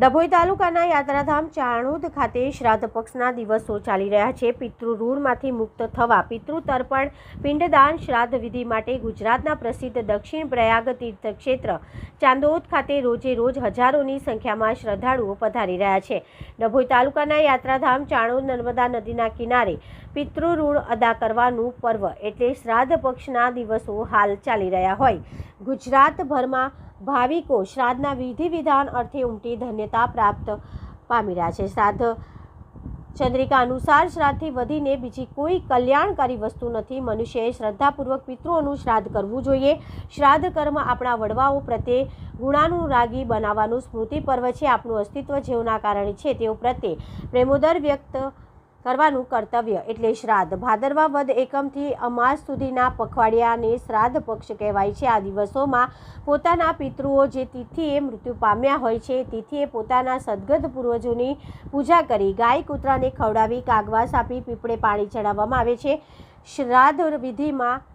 ડભોઈ તાલુકાના યાત્રાધામ ચાણોદ ખાતે શ્રાદ્ધ પક્ષના દિવસો ચાલી રહ્યા છે. પિતૃ ઋણમાંથી મુક્ત થવા પિતૃ તર્પણ પિંડદાન, શ્રાદ્ધ વિધિ માટે ગુજરાતના પ્રસિદ્ધ દક્ષિણ પ્રયાગ તીર્થક્ષેત્ર, ચાંદોદ ખાતે રોજે રોજ હજારોની સંખ્યામાં શ્રદ્ધાળુઓ પધારી રહ્યા છે. ડભોઈ તાલુકાના યાત્રાધામ ચાણોદ નર્મદા નદીના કિનારે પિતૃ ઋણ અદા કરવાનું પર્વ એટલે શ્રાદ્ધ પક્ષના દિવસો હાલ ચાલી રહ્યા હોય. ગુજરાતભરમાં ભાવિકો શ્રાદ્ધના વિધિ વિધાન અર્થે ઉમટી ધન્યતા પ્રાપ્ત પામી રહ્યા છે. શ્રાદ્ધ ચંદ્રિકા અનુસાર શ્રાદ્ધથી વધીને બીજી કોઈ કલ્યાણકારી વસ્તુ નથી. મનુષ્યએ શ્રદ્ધાપૂર્વક પિતૃઓનું શ્રાદ્ધ કરવું જોઈએ. શ્રાદ્ધ કર્મ આપણા વડવાઓ પ્રત્યે ગુણાનુરાગી બનાવવાનું સ્મૃતિ પર્વ છે. આપણું અસ્તિત્વ જેઓના કારણે છે તેઓ પ્રત્યે પ્રેમોદર વ્યક્ત કરવાનું કર્તવ્ય એટલે શ્રાદ્ધ. ભાદરવા વદ એકમથી અમાસ સુધીના પખવાડિયાને શ્રાદ્ધ પક્ષ કહેવાય છે. આ દિવસોમાં પોતાના પિતૃઓ જે તિથિએ મૃત્યુ પામ્યા હોય છે, તિથિએ પોતાના સદગત પૂર્વજોની પૂજા કરી, ગાય કૂતરાને ખવડાવી, કાગવાસ આપી, પીપળે પાણી ચડાવવામાં આવે છે. શ્રાદ્ધ વિધિમાં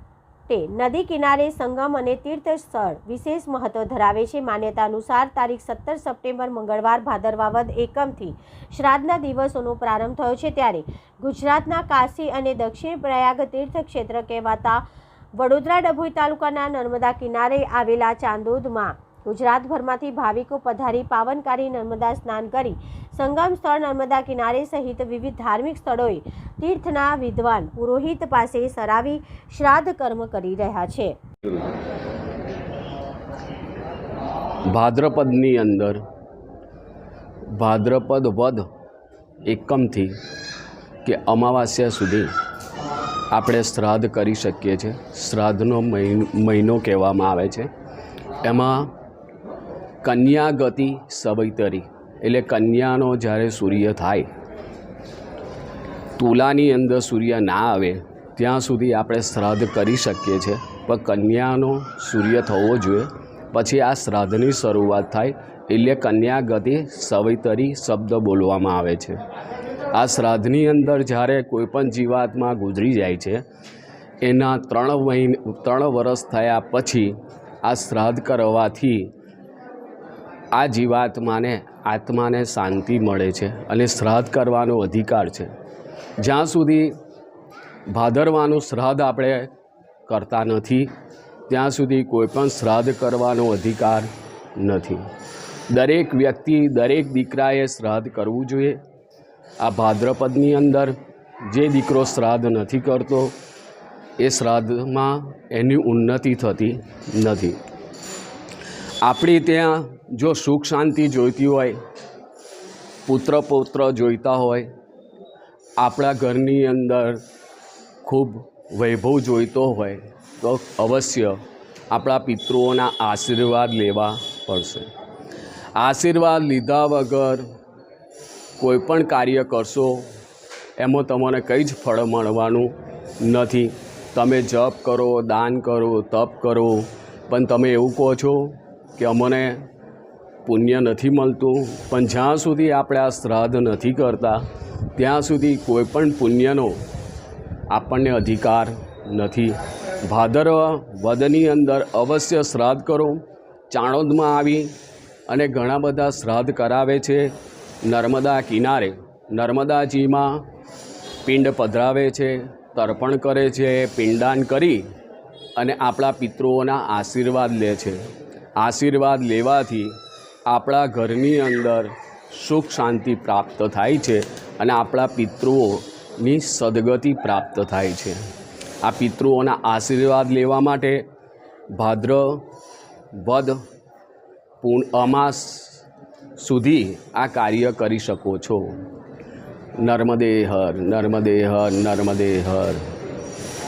તે નદી કિનારે સંગમ અને તીર્થ સ્થળ વિશેષ મહત્વ ધરાવે છે. માન્યતા અનુસાર તારીખ સત્તર સપ્ટેમ્બર મંગળવાર ભાદરવા વદ એકમથી શ્રાદ્ધના દિવસોનો પ્રારંભ થયો છે ત્યારે ગુજરાતના કાશી અને દક્ષિણ પ્રયાગ તીર્થક્ષેત્ર કહેવાતા વડોદરા ડભોઈ તાલુકાના નર્મદા કિનારે આવેલા ચાંદોદમાં ગુજરાતભરમાંથી ભાવિકો પધારી પાવનકારી નર્મદા સ્નાન કરી સંગમ સ્થળ નર્મદા કિનારે સહિત વિવિધ ધાર્મિક સ્થળોએ તીર્થના વિદ્વાન પુરોહિત પાસે સરાવી શ્રાદ્ધ કર્મ કરી રહ્યા છે. ભાદ્રપદની અંદર ભાદ્રપદ વધ એકમથી કે અમાવાસ્યા સુધી આપણે શ્રાદ્ધ કરી શકીએ છીએ. શ્રાદ્ધનો મહિનો કહેવામાં આવે છે. એમાં કન્યા ગતિ સવૈતરી. એટલે કન્યાનો જ્યારે સૂર્ય થાય, તુલાની અંદર સૂર્ય ના આવે, ત્યાં સુધી આપણે શ્રાદ્ધ કરી શકીએ છીએ. પણ કન્યાનો સૂર્ય થવો જોઈએ. પછી આ શ્રાદ્ધની શરૂઆત થાય, એટલે કન્યા ગતિ સવૈતરી શબ્દ બોલવામાં આવે છે. આ શ્રાદ્ધની અંદર જ્યારે કોઈપણ જીવાતમાં ગુજરી જાય છે, એના ત્રણ મહિને, ત્રણ વર્ષ થયા પછી આ શ્રાદ્ધ કરવાથી આ જીવાત્માને, આત્માને શાંતિ મળે છે અને શ્રાદ્ધ કરવાનો અધિકાર છે. જ્યાં સુધી ભાદરવાનું શ્રાદ્ધ આપણે કરતા નથી, ત્યાં સુધી કોઈ પણ શ્રાદ્ધ કરવાનો અધિકાર નથી. દરેક વ્યક્તિ, દરેક દીકરાએ શ્રાદ્ધ કરવું જોઈએ. આ ભાદ્રપદની અંદર જે દીકરો શ્રાદ્ધ નથી કરતો, એ શ્રાદ્ધમાં એની ઉન્નતિ થતી નથી. આપણી ત્યાં જો સુખ શાંતિ જોઈતી હોય, પુત્ર પૌત્ર જોઈતા હોય, આપણા ઘરની અંદર ખૂબ વૈભવ જોઈતો હોય, તો અવશ્ય આપણા પિતૃઓના આશીર્વાદ લેવા પડશે. આશીર્વાદ લીધા વગર કોઈ પણ કાર્ય કરશો, એમાં તમને કંઈ જ ફળ મળવાનું નથી. તમે જપ કરો, દાન કરો, તપ કરો, પણ તમે એવું કહો છો કે અમને પુણ્ય નથી મળતું, પણ જ્યાં સુધી આપણે આ શ્રાદ્ધ નથી કરતા, ત્યાં સુધી કોઈ પણ પુણ્યનો આપણને અધિકાર નથી. ભાદરવ વદની અંદર અવશ્ય શ્રાદ્ધ કરો, ચાણોદમાં આવી અને ઘણા બધા શ્રાદ્ધ કરાવે છે. નર્મદા કિનારે, નર્મદાજીમાં પિંડ પધરાવે છે, તર્પણ કરે છે, પિંડાન કરી અને આપણા પિતૃઓના આશીર્વાદ લે છે. આશીર્વાદ લેવાથી આપણા ઘરની અંદર સુખ શાંતિ પ્રાપ્ત થાય છે અને આપણા પિતૃઓની સદગતિ પ્રાપ્ત થાય છે. આ પિતૃઓના આશીર્વાદ લેવા માટે ભાદ્ર, વદ, પૂર્ણ, અમાસ સુધી આ કાર્ય કરી શકો છો. નર્મદે હર નર્મદે હર નર્મદે હર.